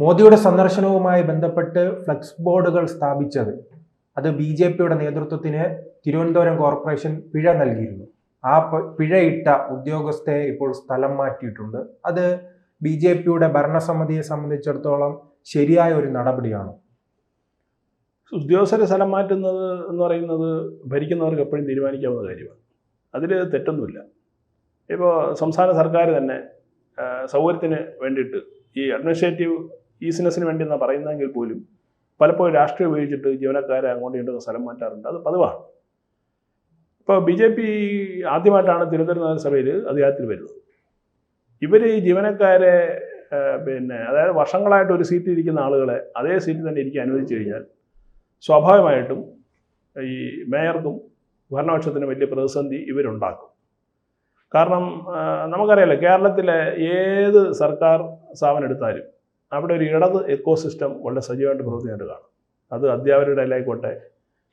മോദിയുടെ സന്ദർശനവുമായി ബന്ധപ്പെട്ട് ഫ്ലക്സ് ബോർഡുകൾ സ്ഥാപിച്ചത് അത് ബി ജെ പിയുടെ നേതൃത്വത്തിന് തിരുവനന്തപുരം കോർപ്പറേഷൻ പിഴ നൽകിയിരുന്നു. ആ പിഴയിട്ട ഉദ്യോഗസ്ഥയെ ഇപ്പോൾ സ്ഥലം മാറ്റിയിട്ടുണ്ട്. അത് ബി ജെ പിയുടെ ഭരണസമിതിയെ സംബന്ധിച്ചിടത്തോളം ശരിയായ ഒരു നടപടിയാണ്. ഉദ്യോഗസ്ഥരെ സ്ഥലം മാറ്റുന്നത് എന്ന് പറയുന്നത് ഭരിക്കുന്നവർക്ക് എപ്പോഴും തീരുമാനിക്കാവുന്ന കാര്യമാണ്. അതിൽ തെറ്റൊന്നുമില്ല. ഇപ്പോൾ സംസ്ഥാന സർക്കാർ തന്നെ സൗകര്യത്തിന് വേണ്ടിയിട്ട് ഈ അഡ്മിനിസ്ട്രേറ്റീവ് ഈസിനെസ്സിന് വേണ്ടി എന്നാണ് പറയുന്നതെങ്കിൽ പോലും പലപ്പോഴും രാഷ്ട്രീയം ഉപയോഗിച്ചിട്ട് ജീവനക്കാരെ അങ്ങോട്ടും ഇങ്ങോട്ടും സ്ഥലം മാറ്റാറുണ്ട്. അത് പതിവാണ്. ഇപ്പോൾ ബി ജെ പി ആദ്യമായിട്ടാണ് തിരുവനന്തപുരം നഗരസഭയിൽ അധികാരത്തിൽ വരുന്നത്. ഇവർ ഈ ജീവനക്കാരെ പിന്നെ അതായത് വർഷങ്ങളായിട്ട് ഒരു സീറ്റിൽ ഇരിക്കുന്ന ആളുകളെ അതേ സീറ്റിൽ തന്നെ ഇരിക്കാൻ അനുവദിച്ചു കഴിഞ്ഞാൽ സ്വാഭാവികമായിട്ടും ഈ മേയർക്കും ഭരണപക്ഷത്തിനും വലിയ പ്രതിസന്ധി ഇവരുണ്ടാക്കും. കാരണം നമുക്കറിയാലോ കേരളത്തിലെ ഏത് സർക്കാർ സ്ഥാപനം എടുത്താലും അവിടെ ഒരു ഇടത് എക്കോ സിസ്റ്റം വളരെ സജീവമായിട്ട് പ്രവർത്തിക്കാനായിട്ട് കാണും അത് അധ്യാപകരുടെ ഇടയിലായിക്കോട്ടെ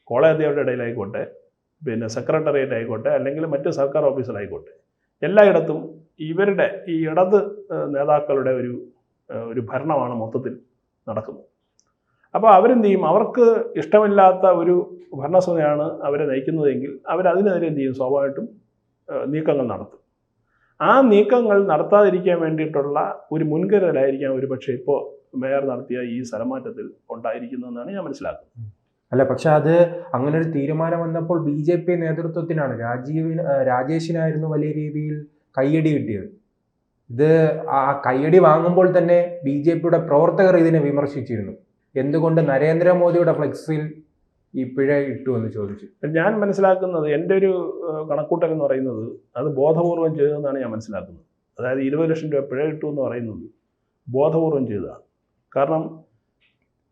കോളേജ് അധ്യാപകരുടെ ഇടയിലായിക്കോട്ടെ പിന്നെ സെക്രട്ടേറിയറ്റ് ആയിക്കോട്ടെ അല്ലെങ്കിൽ മറ്റ് സർക്കാർ ഓഫീസിലായിക്കോട്ടെ എല്ലായിടത്തും ഇവരുടെ ഈ ഇടത് നേതാക്കളുടെ ഒരു ഒരു ഭരണമാണ് മൊത്തത്തിൽ നടക്കുന്നത്. അപ്പോൾ അവരെന്ത് ചെയ്യും? അവർക്ക് ഇഷ്ടമില്ലാത്ത ഒരു ഭരണസമിതിയാണ് അവരെ നയിക്കുന്നതെങ്കിൽ അവരതിനെതിരെ എന്ത് ചെയ്യും? സ്വാഭാവികമായിട്ടും നീക്കങ്ങൾ നടത്തും. ആ നീക്കങ്ങൾ നടത്താതിരിക്കാൻ വേണ്ടിയിട്ടുള്ള ഒരു മുൻകരുതലായിരിക്കാം ഒരു പക്ഷേ ഇപ്പോൾ മേയർ നടത്തിയ ഈ സ്ഥലമാറ്റത്തിൽ ഉണ്ടായിരിക്കുന്നതെന്നാണ് ഞാൻ മനസ്സിലാക്കുന്നത്. അല്ല പക്ഷെ അത് അങ്ങനെ ഒരു തീരുമാനം വന്നപ്പോൾ ബി ജെ പി നേതൃത്വത്തിനാണ് രാജീവിന് രാജേഷിനായിരുന്നു വലിയ രീതിയിൽ കയ്യടി കിട്ടിയത്. ഇത് ആ കയ്യടി വാങ്ങുമ്പോൾ തന്നെ ബി ജെ പിയുടെ പ്രവർത്തകർ ഇതിനെ വിമർശിച്ചിരുന്നു. എന്തുകൊണ്ട് നരേന്ദ്രമോദിയുടെ ഫ്ലെക്സിൽ ഈ പിഴ ഇട്ടു എന്ന് ചോദിച്ചു. ഞാൻ മനസ്സിലാക്കുന്നത് എന്റെ ഒരു കണക്കൂട്ടൽ എന്ന് പറയുന്നത് അത് ബോധപൂർവം ചെയ്തതെന്നാണ് ഞാൻ മനസ്സിലാക്കുന്നത്. അതായത് ഇരുപത് ലക്ഷം രൂപ പിഴ ഇട്ടു എന്ന് പറയുന്നത് ബോധപൂർവം ചെയ്തതാണ്. കാരണം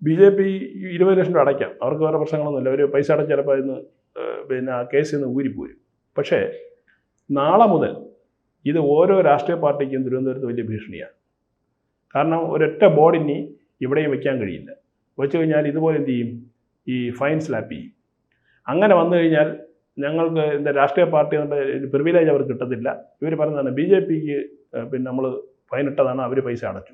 ബി ജെ പി ഇരുപത് ലക്ഷം രൂപ അടയ്ക്കാം. അവർക്ക് വേറെ പ്രശ്നങ്ങളൊന്നുമില്ല. അവർ പൈസ അടച്ച് ചിലപ്പോൾ ഇന്ന് പിന്നെ ആ കേസിൽ നിന്ന് ഊരിപ്പോരും. പക്ഷേ നാളെ മുതൽ ഇത് ഓരോ രാഷ്ട്രീയ പാർട്ടിക്കും തിരുവനന്തപുരത്ത് വലിയ ഭീഷണിയാണ്. കാരണം ഒരൊറ്റ ബോർഡിനി ഇവിടെയും വയ്ക്കാൻ കഴിയില്ല. വെച്ച് കഴിഞ്ഞാൽ ഇതുപോലെ എന്ത് ചെയ്യും? ഈ ഫൈൻ സ്ലാപ്പ് ചെയ്യും. അങ്ങനെ വന്നു കഴിഞ്ഞാൽ ഞങ്ങൾക്ക് എന്താ രാഷ്ട്രീയ പാർട്ടി കൊണ്ട് പ്രിവിലേജ് അവർക്ക് കിട്ടത്തില്ല. ഇവർ പറയുന്നതാണ് ബി ജെ പിക്ക് പിന്നെ നമ്മൾ ഫൈൻ ഇട്ടതാണ് അവർ പൈസ അടച്ചു.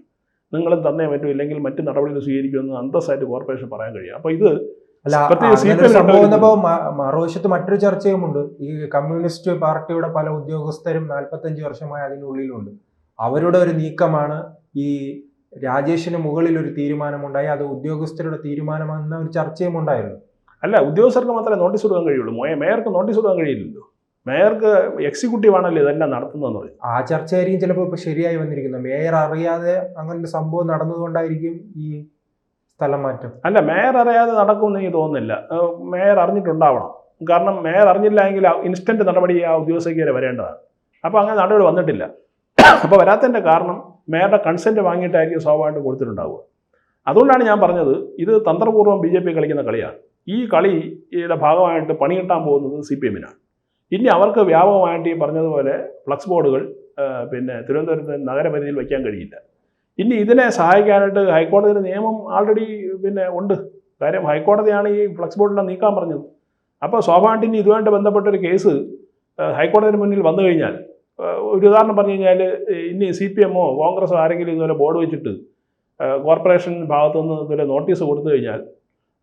നിങ്ങളും തന്നേ പറ്റൂ ഇല്ലെങ്കിൽ മറ്റ് നടപടികൾ സ്വീകരിക്കുമെന്ന് അന്തസ്സായിട്ട് കോർപ്പറേഷൻ പറയാൻ കഴിയും. അപ്പോൾ ഇത് മറുവശത്ത് മറ്റൊരു ചർച്ചയുമുണ്ട്. ഈ കമ്മ്യൂണിസ്റ്റ് പാർട്ടിയുടെ പല ഉദ്യോഗസ്ഥരും നാൽപ്പത്തഞ്ച് വർഷമായി അതിനുള്ളിലുണ്ട്. അവരുടെ ഒരു നീക്കമാണ് ഈ രാജേഷിന് മുകളിൽ ഒരു തീരുമാനമുണ്ടായി അത് ഉദ്യോഗസ്ഥരുടെ തീരുമാനമെന്ന ഒരു ചർച്ചയും ഉണ്ടായിരുന്നു. അല്ല ഉദ്യോഗസ്ഥർക്ക് മാത്രമേ നോട്ടീസ് കൊടുക്കാൻ കഴിയുള്ളൂ. മേയർക്ക് നോട്ടീസ് കൊടുക്കാൻ കഴിയില്ലല്ലോ. മേയർക്ക് എക്സിക്യൂട്ടീവ് ആണല്ലോ ഇതെല്ലാം നടത്തുന്നതെന്ന് പറയും ആ ചർച്ചയായിരിക്കും ചിലപ്പോൾ ഇപ്പൊ ശരിയായി വന്നിരിക്കുന്നത്. മേയർ അറിയാതെ അങ്ങനെ സംഭവം നടന്നതുകൊണ്ടായിരിക്കും ഈ സ്ഥലം മാറ്റം. അല്ല മേയർ അറിയാതെ നടക്കുമെന്ന് എനിക്ക് തോന്നുന്നില്ല. മേയർ അറിഞ്ഞിട്ടുണ്ടാവണം. കാരണം മേയർ അറിഞ്ഞില്ല എങ്കിൽ ഇൻസ്റ്റന്റ് നടപടി ആ ഉദ്യോഗസ്ഥയ്ക്ക് വരെ വരേണ്ടതാണ്. അപ്പോൾ അങ്ങനെ നടപടി വന്നിട്ടില്ല. അപ്പോൾ വരാത്തതിന്റെ കാരണം മേയറുടെ കൺസെന്റ് വാങ്ങിയിട്ടായിരിക്കും സ്വാഭാവികമായിട്ട് കൊടുത്തിട്ടുണ്ടാവുക. അതുകൊണ്ടാണ് ഞാൻ പറഞ്ഞത് ഇത് തന്ത്രപൂർവം ബി ജെ പി കളിക്കുന്ന കളിയാണ്. ഈ കളിയുടെ ഭാഗമായിട്ട് പണി കിട്ടാൻ പോകുന്നത് സി പി എമ്മിനാണ്. ഇനി അവർക്ക് വ്യാപകമായിട്ട് ഈ പറഞ്ഞതുപോലെ ഫ്ലക്സ് ബോർഡുകൾ പിന്നെ തിരുവനന്തപുരത്ത് നഗരപരിധിയിൽ വയ്ക്കാൻ കഴിയില്ല. ഇനി ഇതിനെ സഹായിക്കാനായിട്ട് ഹൈക്കോടതിയുടെ നിയമം ആൾറെഡി പിന്നെ ഉണ്ട്. കാര്യം ഹൈക്കോടതിയാണ് ഈ ഫ്ലക്സ് ബോർഡിനെ നീക്കാൻ പറഞ്ഞത്. അപ്പോൾ സ്വാഭാവികമായിട്ട് ഇനി ഇതുമായിട്ട് ബന്ധപ്പെട്ടൊരു കേസ് ഹൈക്കോടതിയുടെ മുന്നിൽ വന്നു കഴിഞ്ഞാൽ ഒരു ഉദാഹരണം പറഞ്ഞു കഴിഞ്ഞാൽ ഇനി സി പി എമ്മോ കോൺഗ്രസോ ആരെങ്കിലും ഇതുപോലെ ബോർഡ് വെച്ചിട്ട് കോർപ്പറേഷൻ ഭാഗത്തുനിന്ന് ഇതുപോലെ നോട്ടീസ് കൊടുത്തു കഴിഞ്ഞാൽ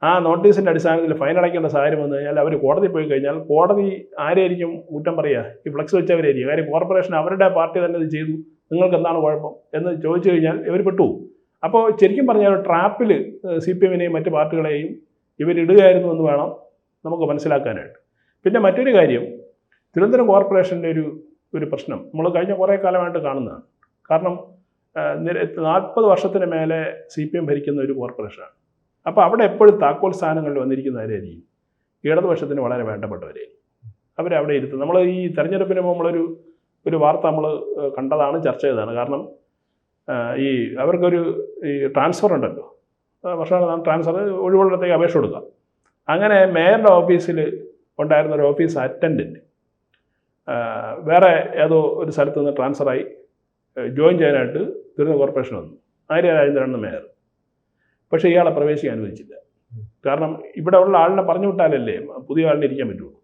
ആ നോട്ടീസിന്റെ അടിസ്ഥാനത്തിൽ ഫൈൻ അടയ്ക്കേണ്ട സാഹചര്യം വന്നു കഴിഞ്ഞാൽ അവർ കോടതി പോയി കഴിഞ്ഞാൽ കോടതി ആരെയായിരിക്കും കുറ്റം പറയുക? ഈ ഫ്ലക്സ് വെച്ചവരായിരിക്കും. കാര്യം കോർപ്പറേഷൻ അവരുടെ പാർട്ടി തന്നെ ഇത് ചെയ്തു. നിങ്ങൾക്ക് എന്താണ് കുഴപ്പം? എന്ന് ചോദിച്ചു കഴിഞ്ഞാൽ ഇവർ പെട്ടു. അപ്പോൾ ശരിക്കും പറഞ്ഞാൽ ട്രാപ്പിൽ സി പി എമ്മിനെയും മറ്റ് പാർട്ടികളെയും ഇവരിടുകയായിരുന്നു എന്ന് വേണം നമുക്ക് മനസ്സിലാക്കാനായിട്ട്. പിന്നെ മറ്റൊരു കാര്യം തിരുവനന്തപുരം കോർപ്പറേഷന്റെ ഒരു ഒരു പ്രശ്നം. നമ്മൾ കഴിഞ്ഞ കുറേ കാലമായിട്ട് കാണുന്നതാണ്. കാരണം നാൽപ്പത് വർഷത്തിന് മേലെ സി പി എം ഭരിക്കുന്ന ഒരു കോർപ്പറേഷനാണ്. അപ്പോൾ അവിടെ എപ്പോഴും താക്കോൽ സ്ഥാനങ്ങളിൽ വന്നിരിക്കുന്നവരായിരിക്കും. ഇടതുപക്ഷത്തിന് വളരെ വേണ്ടപ്പെട്ടവരായിരിക്കും. അവരെ അവിടെ ഇരുത്തും. നമ്മൾ ഈ തെരഞ്ഞെടുപ്പിന് നമ്മളൊരു ഒരു വാർത്ത നമ്മൾ കണ്ടതാണ് ചർച്ച ചെയ്തതാണ്. കാരണം ഈ അവർക്കൊരു ഈ ട്രാൻസ്ഫർ ഉണ്ടല്ലോ. വർഷമാണ് ട്രാൻസ്ഫർ ഒഴിവുള്ളിടത്തേക്ക് അപേക്ഷ കൊടുക്കുക അങ്ങനെ മേയറുടെ ഓഫീസിൽ ഉണ്ടായിരുന്ന ഒരു ഓഫീസ് അറ്റൻഡന്റ് വേറെ ഏതോ ഒരു സ്ഥലത്ത് നിന്ന് ട്രാൻസ്ഫറായി ജോയിൻ ചെയ്യാനായിട്ട് തിരുവനന്തപുരം കോർപ്പറേഷൻ വന്നു. ആര്യ രാജേന്ദ്രനാണ് മേയർ. പക്ഷേ ഇയാളെ പ്രവേശിക്കാൻ അനുവദിച്ചില്ല. കാരണം ഇവിടെ ഉള്ള ആളിനെ പറഞ്ഞു വിട്ടാലല്ലേ പുതിയ ആളിനെ ഇരിക്കാൻ പറ്റുള്ളൂ.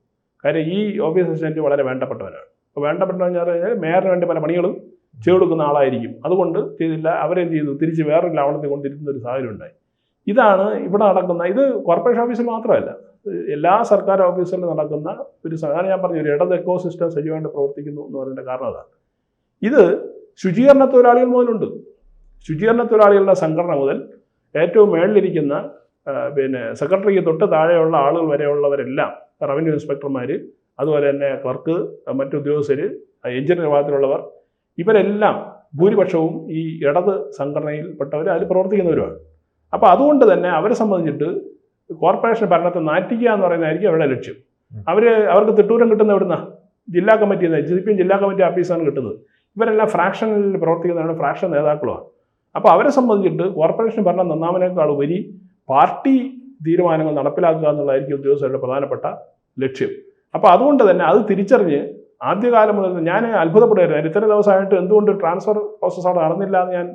കാര്യം ഈ ഓഫീസ് അസിസ്റ്റന്റ് വളരെ വേണ്ടപ്പെട്ടവരാണ് അപ്പോൾ വേണ്ടപ്പെട്ടവരെന്ന് പറഞ്ഞു കഴിഞ്ഞാൽ മേയറിന് വേണ്ടി പല പണികളും ചെയ്തു കൊടുക്കുന്ന ആളായിരിക്കും. അതുകൊണ്ട് ചെയ്തില്ല. അവരെന്ത് ചെയ്തു? തിരിച്ച് വേറൊരു ലാവണത്തിൽ കൊണ്ടിരുന്ന ഒരു സാഹചര്യം ഉണ്ടായി. ഇതാണ് ഇവിടെ നടക്കുന്ന ഇത് കോർപ്പറേഷൻ ഓഫീസിൽ മാത്രമല്ല. എല്ലാ സർക്കാർ ഓഫീസിലും നടക്കുന്ന ഒരു സാധാരണ ഞാൻ പറഞ്ഞു ഒരു ഇടത് എക്കോ സിസ്റ്റം സജീവമായിട്ട് പ്രവർത്തിക്കുന്നു എന്ന് പറയുന്ന കാരണം അതാണ്. ഇത് ശുചീകരണ തൊഴിലാളികൾ മുതലുണ്ട്. ശുചീകരണ തൊഴിലാളികളുടെ സംഘടന മുതൽ ഏറ്റവും മേളിലിരിക്കുന്ന പിന്നെ സെക്രട്ടറിക്ക് തൊട്ട് താഴെയുള്ള ആളുകൾ വരെയുള്ളവരെല്ലാം റവന്യൂ ഇൻസ്പെക്ടർമാർ അതുപോലെ തന്നെ ക്ലർക്ക് മറ്റു ഉദ്യോഗസ്ഥർ എഞ്ചിനീയർ വിഭാഗത്തിലുള്ളവർ ഇവരെല്ലാം ഭൂരിപക്ഷവും ഈ ഇടത് സംഘടനയിൽപ്പെട്ടവർ അതിൽ പ്രവർത്തിക്കുന്നവരുമാണ്. അപ്പോൾ അതുകൊണ്ട് തന്നെ അവരെ സംബന്ധിച്ചിട്ട് കോർപ്പറേഷൻ ഭരണത്തെ നാറ്റിക്കുക എന്ന് പറയുന്നതായിരിക്കും അവരുടെ ലക്ഷ്യം. അവർ അവർക്ക് തിട്ടൂരം കിട്ടുന്ന എവിടുന്ന? ജില്ലാ കമ്മിറ്റി ജി പി എം ജില്ലാ കമ്മിറ്റി ഓഫീസാണ് കിട്ടുന്നത്. ഇവരെല്ലാം ഫ്രാക്ഷനിൽ പ്രവർത്തിക്കുന്നതാണ് ഫ്രാക്ഷൻ നേതാക്കളുമാണ് അപ്പോൾ അവരെ സംബന്ധിച്ചിട്ട് കോർപ്പറേഷൻ ഭരണം നന്നാമനേക്കാൾ ഉപരി പാർട്ടി തീരുമാനങ്ങൾ നടപ്പിലാക്കുക എന്നുള്ളതായിരിക്കും ഉദ്യോഗസ്ഥരുടെ പ്രധാനപ്പെട്ട ലക്ഷ്യം. അപ്പോൾ അതുകൊണ്ട് തന്നെ അത് തിരിച്ചറിഞ്ഞ് ആദ്യകാലം മുതൽ ഞാൻ അത്ഭുതപ്പെടുകയായിരുന്നു. ഇത്ര ദിവസമായിട്ട് എന്തുകൊണ്ട് ട്രാൻസ്ഫർ പ്രോസസ്സ് അവിടെ നടന്നില്ല എന്ന് ഞാൻ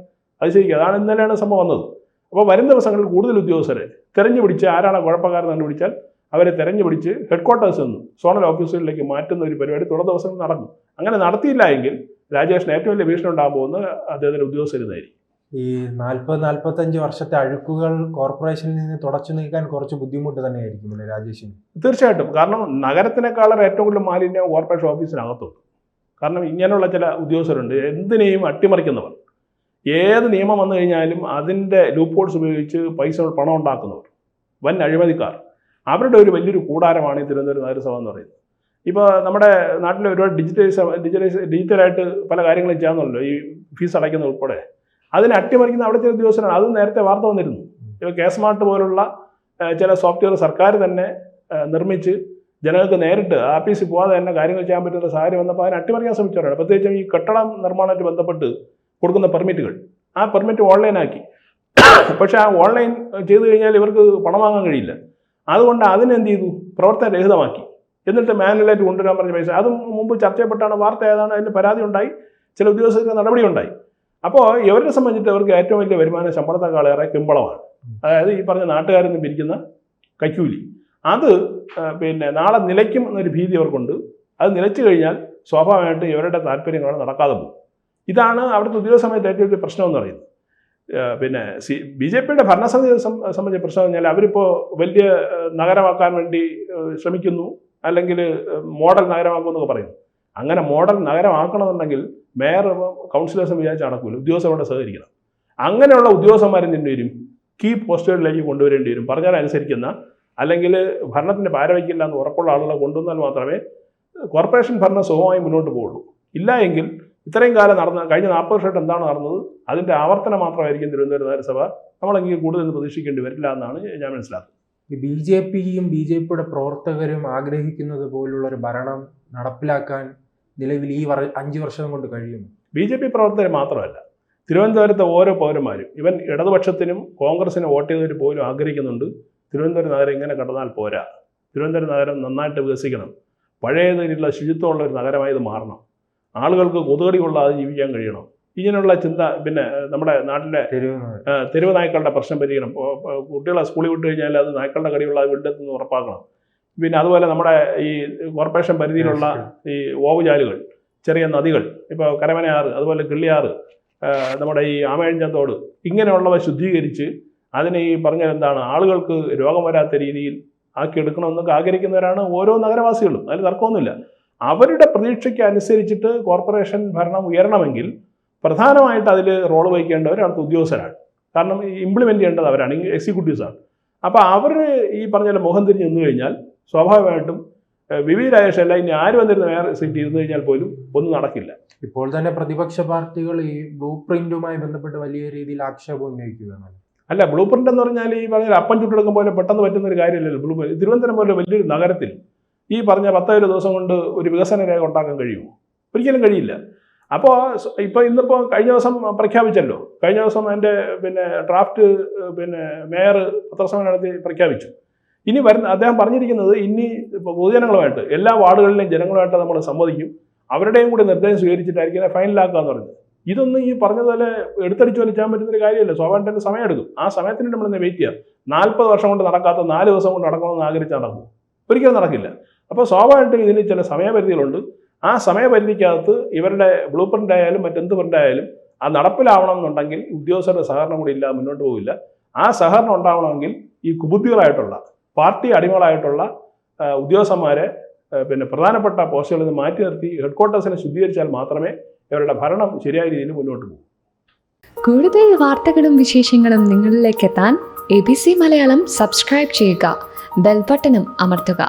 അതിശയിക്കുക. അതാണ് ഇന്നലെയാണ് സംഭവം വന്നത്. അപ്പോൾ വരും ദിവസങ്ങളിൽ കൂടുതൽ ഉദ്യോഗസ്ഥരെ തെരഞ്ഞു പിടിച്ച് ആരാണ് കുഴപ്പക്കാരൻ കണ്ടുപിടിച്ചാൽ അവരെ തെരഞ്ഞു പിടിച്ച് ഹെഡ് ക്വാർട്ടേഴ്സിൽ നിന്ന് സോണൽ ഓഫീസുകളിലേക്ക് മാറ്റുന്ന ഒരു പരിപാടി തുടർ ദിവസങ്ങൾ നടന്നു. അങ്ങനെ നടത്തിയില്ല എങ്കിൽ രാജേഷിന് ഏറ്റവും വലിയ ഭീഷണി ഉണ്ടാകാൻ പോകുന്നത് അദ്ദേഹത്തിന്റെ ഉദ്യോഗസ്ഥരുന്നായിരിക്കും ഈ നാൽപ്പത് നാൽപ്പത്തഞ്ച് വർഷത്തെ അഴുക്കുകൾ കോർപ്പറേഷനിൽ നിന്ന് തുടച്ചു നീക്കാൻ കുറച്ച് ബുദ്ധിമുട്ട് തന്നെയായിരിക്കും അല്ലേ രാജേഷിന്? തീർച്ചയായിട്ടും. കാരണം നഗരത്തിനേക്കാളും ഏറ്റവും കൂടുതൽ മാലിന്യം കോർപ്പറേഷൻ ഓഫീസിനകത്തുണ്ട് കാരണം ഇങ്ങനെയുള്ള ചില ഉദ്യോഗസ്ഥരുണ്ട്. എന്തിനേയും അട്ടിമറിക്കുന്നവർ. ഏത് നിയമം വന്നു കഴിഞ്ഞാലും അതിന്റെ ലൂപ്പ് ഹോൾസ് ഉപയോഗിച്ച് പൈസ പണം ഉണ്ടാക്കുന്നവർ വൻ അഴിമതിക്കാർ. അവരുടെ ഒരു വലിയൊരു കൂടാരമാണ് ഈ തിരുവനന്തപുരം നഗരസഭ എന്ന് പറയുന്നത്. ഇപ്പോൾ നമ്മുടെ നാട്ടിൽ ഒരുപാട് ഡിജിറ്റൈസ് ഡിജിറ്റലൈസ് ഡിജിറ്റലായിട്ട് പല കാര്യങ്ങളും ചെയ്യാമെന്നല്ലോ ഈ ഫീസ് അടയ്ക്കുന്ന ഉൾപ്പെടെ. അതിനെ അട്ടിമറിക്കുന്ന അവിടെ ചില ഉദ്യോഗസ്ഥരാണ് അത് നേരത്തെ വാർത്ത വന്നിരുന്നു. ഇപ്പോൾ കെ സ്മാർട്ട് പോലുള്ള ചില സോഫ്റ്റ്വെയർ സർക്കാർ തന്നെ നിർമ്മിച്ച് ജനങ്ങൾക്ക് നേരിട്ട് ആഫീസിൽ പോകാതെ തന്നെ കാര്യങ്ങൾ ചെയ്യാൻ പറ്റുന്ന സാഹചര്യം വന്നപ്പോൾ അതിനെ അട്ടിമറിക്കാൻ ശ്രമിച്ചവരാണ്. പ്രത്യേകിച്ചും ഈ കെട്ടിട നിർമ്മാണമായിട്ട് ബന്ധപ്പെട്ട് കൊടുക്കുന്ന പെർമിറ്റുകൾ. ആ പെർമിറ്റ് ഓൺലൈനാക്കി. പക്ഷേ ആ ഓൺലൈൻ ചെയ്തു കഴിഞ്ഞാൽ ഇവർക്ക് പണം വാങ്ങാൻ കഴിയില്ല. അതുകൊണ്ട് അതിനെന്ത് ചെയ്തു? പ്രവർത്തന രഹിതമാക്കി. എന്നിട്ട് മാനുവലായിട്ട് കൊണ്ടുവരാൻ പറഞ്ഞ പൈസ. അതും മുമ്പ് ചർച്ച ചെയ്യപ്പെട്ടാണ് വാർത്ത ഏതാണ് അതിന് പരാതി ഉണ്ടായി. ചില ഉദ്യോഗസ്ഥർക്ക് നടപടി ഉണ്ടായി. അപ്പോൾ ഇവരെ സംബന്ധിച്ചിട്ട് അവർക്ക് ഏറ്റവും വലിയ വരുമാനം ശമ്പളത്തെക്കാളേറെ കിമ്പളമാണ്. അതായത് ഈ പറഞ്ഞ നാട്ടുകാരിൽ നിന്ന് പിരിക്കുന്ന കൈക്കൂലി. അത് പിന്നെ നാളെ നിലയ്ക്കും എന്നൊരു ഭീതി അവർക്കുണ്ട്. അത് നിലച്ചു കഴിഞ്ഞാൽ സ്വാഭാവികമായിട്ട് ഇവരുടെ താല്പര്യങ്ങളാണ് നടക്കാതെ പോകും. ഇതാണ് അവിടുത്തെ സമയത്ത് ഏറ്റവും വലിയ പ്രശ്നം എന്ന് പറയുന്നത്. പിന്നെ സി ബി ജെ പിയുടെ ഭരണസമിതിയെ സംബന്ധിച്ച പ്രശ്നം പറഞ്ഞാൽ അവരിപ്പോൾ വലിയ നഗരമാക്കാൻ വേണ്ടി ശ്രമിക്കുന്നു. അല്ലെങ്കിൽ മോഡൽ നഗരമാക്കുമെന്നൊക്കെ പറയുന്നു. അങ്ങനെ മോഡൽ നഗരമാക്കണമെന്നുണ്ടെങ്കിൽ മേയർ കൗൺസിലേഴ്സും വിചാരിച്ച് നടക്കില്ല ഉദ്യോഗസ്ഥരോട് സഹകരിക്കണം. അങ്ങനെയുള്ള ഉദ്യോഗസ്ഥന്മാരെ തന്നെ വരും? കീ പോസ്റ്റുകളിലേക്ക് കൊണ്ടുവരേണ്ടി വരും. പറഞ്ഞാൽ അനുസരിക്കുന്ന അല്ലെങ്കിൽ ഭരണത്തിന്റെ പാരവയ്ക്കില്ല എന്ന് ഉറപ്പുള്ള ആളുകളെ കൊണ്ടുവന്നാൽ മാത്രമേ കോർപ്പറേഷൻ ഭരണം സുഖമായി മുന്നോട്ട് പോകുള്ളൂ ഇല്ല എങ്കിൽ ഇത്രയും കാലം നടന്ന കഴിഞ്ഞ നാൽപ്പത് വർഷമായിട്ട് എന്താണ് നടന്നത്? അതിന്റെ ആവർത്തനം മാത്രമായിരിക്കും തിരുവനന്തപുരം നഗരസഭ. നമ്മളെങ്കിൽ കൂടുതൽ പ്രതീക്ഷിക്കേണ്ടി വരില്ല എന്നാണ് ഞാൻ മനസ്സിലാക്കുന്നത്. ഈ ബി ജെ പിയും ബി ജെ പിയുടെ പ്രവർത്തകരും ആഗ്രഹിക്കുന്നത് പോലുള്ള ഒരു ഭരണം നടപ്പിലാക്കാൻ നിലവിൽ ഈ വർ അഞ്ച് വർഷം കൊണ്ട് കഴിയും ബി ജെ പി പ്രവർത്തകർ മാത്രമല്ല തിരുവനന്തപുരത്തെ ഓരോ പൗരന്മാരും ഇവൻ ഇടതുപക്ഷത്തിനും കോൺഗ്രസിനും വോട്ട് ചെയ്തവർ പോലും ആഗ്രഹിക്കുന്നുണ്ട് തിരുവനന്തപുരം നഗരം ഇങ്ങനെ കടന്നാൽ പോരാ. തിരുവനന്തപുരം നഗരം നന്നായിട്ട് വികസിക്കണം. പഴയതിലുള്ള ശുചിത്വമുള്ള ഒരു നഗരമായി ഇത് മാറണം. ആളുകൾക്ക് കൊതുകടി കൊള്ളാതെ ജീവിക്കാൻ കഴിയണം. ഇങ്ങനെയുള്ള ചിന്ത പിന്നെ നമ്മുടെ നാട്ടിലെ തെരുവ് നായ്ക്കളുടെ പ്രശ്നം പരിഹരിക്കണം. കുട്ടികളെ സ്കൂളിൽ വിട്ട് കഴിഞ്ഞാൽ അത് നായ്ക്കളുടെ കടിയുള്ള വീട്ടിലെത്തുന്ന ഉറപ്പാക്കണം. പിന്നെ അതുപോലെ നമ്മുടെ ഈ കോർപ്പറേഷൻ പരിധിയിലുള്ള ഈ ഓവുചാലുകൾ ചെറിയ നദികൾ ഇപ്പോൾ കരമനയാറ് അതുപോലെ കിള്ളിയാറ് നമ്മുടെ ഈ ആമയഞ്ചത്തോട് ഇങ്ങനെയുള്ളവ ശുദ്ധീകരിച്ച് അതിനെ ഈ പറഞ്ഞ എന്താണ്? ആളുകൾക്ക് രോഗം വരാത്ത രീതിയിൽ ആക്കിയെടുക്കണമെന്നൊക്കെ ആഗ്രഹിക്കുന്നവരാണ് ഓരോ നഗരവാസികളും. അതിൽ തർക്കമൊന്നുമില്ല. അവരുടെ പ്രതീക്ഷയ്ക്ക് അനുസരിച്ചിട്ട് കോർപ്പറേഷൻ ഭരണം ഉയരണമെങ്കിൽ പ്രധാനമായിട്ട് അതിൽ റോൾ വഹിക്കേണ്ടവർ അടുത്ത ഉദ്യോഗസ്ഥരാണ്. കാരണം ഇംപ്ലിമെന്റ് ചെയ്യേണ്ടത് അവരാണ് എക്സിക്യൂട്ടീവ്സാണ് അപ്പോൾ അവർ ഈ പറഞ്ഞ മുഖം തിരിഞ്ഞ് നിന്ന് കഴിഞ്ഞാൽ സ്വാഭാവികമായിട്ടും ഏഹ്, വി വി രാജേഷ് അല്ല ഇനി ആര് വന്നിരുന്ന വേറെ സീറ്റ് ഇരുന്ന് കഴിഞ്ഞാൽ പോലും ഒന്നും നടക്കില്ല. ഇപ്പോൾ തന്നെ പ്രതിപക്ഷ പാർട്ടികൾ ഈ ബ്ലൂ പ്രിന്റുമായി ബന്ധപ്പെട്ട് വലിയ രീതിയിൽ ആക്ഷേപം ഉന്നയിക്കുകയാണ്. അല്ല ബ്ലൂ പ്രിന്റ് എന്ന് പറഞ്ഞാൽ ഈ പറഞ്ഞ അപ്പം ചുട്ടെടുക്കും പോലെ പെട്ടെന്ന് പറ്റുന്ന ഒരു കാര്യമല്ലല്ലോ. ബ്ലൂ പ്രിന്റ് തിരുവനന്തപുരം പോലെ വലിയൊരു നഗരത്തിൽ ഈ പറഞ്ഞ പത്തോ ദിവസം കൊണ്ട് ഒരു വികസന രേഖ ഉണ്ടാക്കാൻ കഴിയുമോ? ഒരിക്കലും കഴിയില്ല. അപ്പോൾ ഇപ്പോൾ ഇന്നിപ്പോൾ കഴിഞ്ഞ ദിവസം പ്രഖ്യാപിച്ചല്ലോ. കഴിഞ്ഞ ദിവസം എന്റെ പിന്നെ ഡ്രാഫ്റ്റ് പിന്നെ മേയർ പത്രസമ്മേളനം നടത്തി പ്രഖ്യാപിച്ചു. ഇനി വരുന്ന അദ്ദേഹം പറഞ്ഞിരിക്കുന്നത് ഇനി ഇപ്പോൾ പൊതുജനങ്ങളുമായിട്ട് എല്ലാ വാർഡുകളിലെയും ജനങ്ങളുമായിട്ട് നമ്മൾ സംവദിക്കും. അവരുടെയും കൂടി നിർദ്ദേശം സ്വീകരിച്ചിട്ടായിരിക്കും ഫൈനലാക്കുക എന്ന് പറഞ്ഞത്. ഇതൊന്നും ഈ പറഞ്ഞതുപോലെ എടുത്തടിച്ചു വലിച്ചാൻ പറ്റുന്ന ഒരു കാര്യമല്ല. സ്വാഭാവികമായിട്ട് സമയം എടുക്കും ആ സമയത്തിന് നമ്മൾ വെയിറ്റ് ചെയ്യാം. നാൽപ്പത് വർഷം കൊണ്ട് നടക്കാത്ത നാല് ദിവസം കൊണ്ട് നടക്കണമെന്ന് ആഗ്രഹിച്ച് നടക്കും. ഒരിക്കലും നടക്കില്ല. അപ്പോൾ സ്വാഭാവികമായിട്ടും ഇതിന് ചില സമയപരിധികളുണ്ട്. ആ സമയപരിധിക്കകത്ത് ഇവരുടെ ബ്ലൂ പ്രിന്റ് ആയാലും മറ്റെന്ത് പ്രിന്റ് ആയാലും അത് നടപ്പിലാവണം എന്നുണ്ടെങ്കിൽ ഉദ്യോഗസ്ഥരുടെ സഹകരണം കൂടി ഇല്ല മുന്നോട്ട് പോകില്ല ആ സഹകരണം ഉണ്ടാവണമെങ്കിൽ ഈ കുബുദ്ധികളായിട്ടുള്ള പാർട്ടി അടിമകളായിട്ടുള്ള ഉദ്യോഗസ്ഥന്മാരെ പിന്നെ പ്രധാനപ്പെട്ട പോസ്റ്റുകളിൽ നിന്ന് മാറ്റി നിർത്തി ഹെഡ്ക്വാർട്ടേഴ്സിനെ ശുദ്ധീകരിച്ചാൽ മാത്രമേ ഇവരുടെ ഭരണം ശരിയായ രീതിയിൽ മുന്നോട്ട് പോകൂ. കൂടുതൽ വാർത്തകളും വിശേഷങ്ങളും നിങ്ങളിലേക്ക് എത്താൻ A B C Malayalam subscribe ചെയ്യുക. ബെൽബട്ടനും അമർത്തുക.